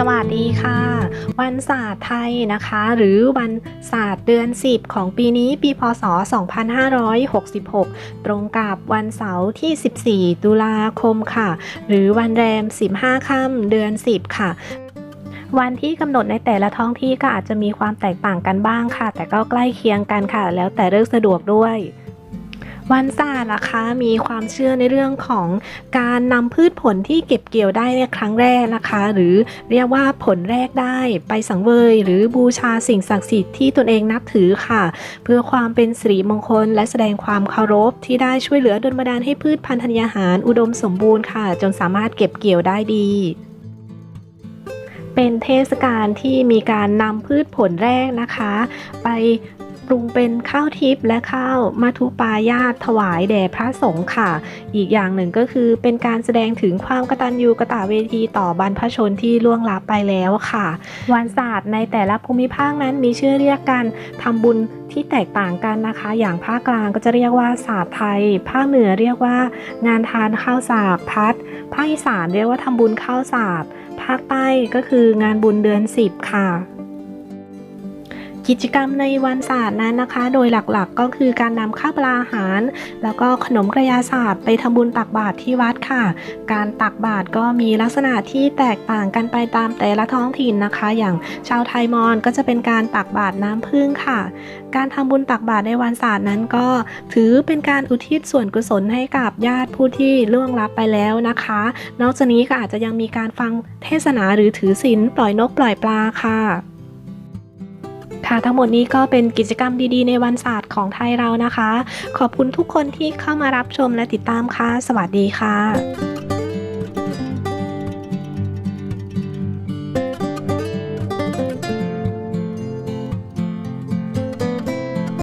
สวัสดีค่ะ วันศาสตร์ไทยนะคะ หรือวันศาสตร์เดือน 10 ของปีนี้ปีพศ 2566 ตรงกับวันเสาร์ที่ 14 ตุลาคมค่ะ หรือวันแรม 15 ค่ำเดือน 10 ค่ะวันที่กำหนดในแต่ละท้องที่ก็อาจจะมีความแตกต่างกันบ้างค่ะ แต่ก็ใกล้เคียงกันค่ะ แล้วแต่เลิกสะดวกด้วย วันศาสตร์นะคะมีความเชื่อในเรื่องของการนำพืชผลที่เก็บเกี่ยวได้ในครั้งแรกนะคะ หรือเรียกว่าผลแรกได้ไปสังเวย หรือบูชาสิ่งศักดิ์สิทธิ์ที่ตนเองนับถือค่ะ เพื่อความเป็นสิริมงคล และแสดงความเคารพที่ได้ช่วยเหลือดลบันดาลให้พืชพันธุ์ธัญญาหารอุดมสมบูรณ์ค่ะ จนสามารถเก็บเกี่ยวได้ดีเป็นเทศกาลที่มีการนำพืชผลแรกนะคะ ไป ปรุงเป็นข้าวทิพย์และข้าวมัทุปายาตถวายแด่พระสงฆ์ค่ะ อีกอย่างหนึ่งก็คือเป็นการแสดงถึงความกตัญญูกตเวทีต่อบรรพชนที่ล่วงลับไปแล้วค่ะ วันศาสตร์ในแต่ละภูมิภาคนั้นมีชื่อเรียกกันทำบุญที่แตกต่างกันนะคะ อย่างภาคกลางก็จะเรียกว่าศาสตร์ไทย ภาคเหนือเรียกว่า งานทานข้าวสากพัด ภาคอีสานเรียกว่าทำบุญข้าวสากภาคใต้ก็คืองานบุญเดือนสิบค่ะ กิจกรรมในวันศาสตร์นั้นนะคะ โดยหลักๆก็คือการนำข้าวปลาอาหาร แล้วก็ขนมกระยาศาสตร์ไปทำบุญตักบาตรที่วัดค่ะ การตักบาตรก็มีลักษณะที่แตกต่างกันไปตามแต่ละท้องถิ่นนะคะ อย่างชาวไทยมอญก็จะเป็นการตักบาตรน้ำผึ้งค่ะ การทำบุญตักบาตรในวันศาสตร์นั้นก็ถือเป็นการอุทิศส่วนกุศลให้กับญาติผู้ที่ล่วงลับไปแล้วนะคะ นอกจากนี้ก็อาจจะยังมีการฟังเทศนาหรือถือศีลปล่อยนกปล่อยปลาค่ะ ค่ะ ทั้งหมดนี้ก็เป็นกิจกรรมดีๆ ในวันศาสตร์ของไทยเรานะคะ ขอบคุณทุกคนที่เข้ามารับชมและติดตามค่ะ สวัสดีค่ะ